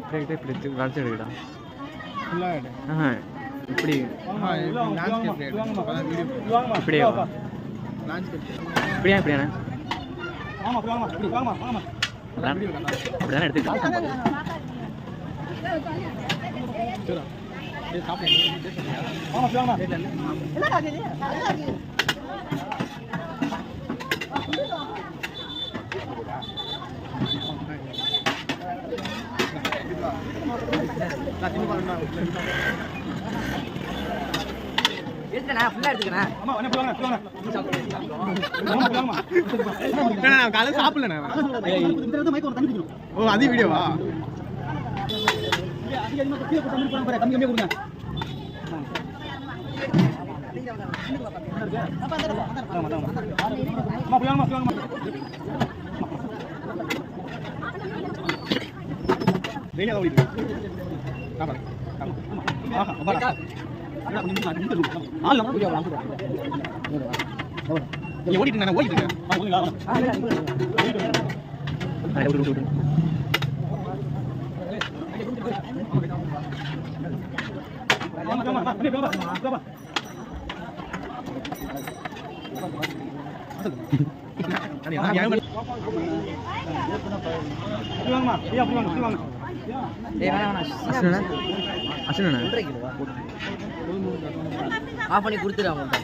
இப்படி இப்படி வளர்த்து எடுக்கடா ஃபுல்லாக இப்படி இப்படியே இப்படியா இப்படியாண்ணே அப்படிதானே சரி ஏய் சாப்பிடு வாங்கம்மா வாங்கம்மா நான் சின்ன பாருங்க எடுத்துக்கண்ணா அம்மா எடுத்துக்கண்ணா அம்மா அது வீடியோவா ஓடிட்டு நான் ஓடிட்டு இருக்கேன் ஆ, ஆஃப் பண்ணி கொடுத்துரு அவங்கள்ட்ட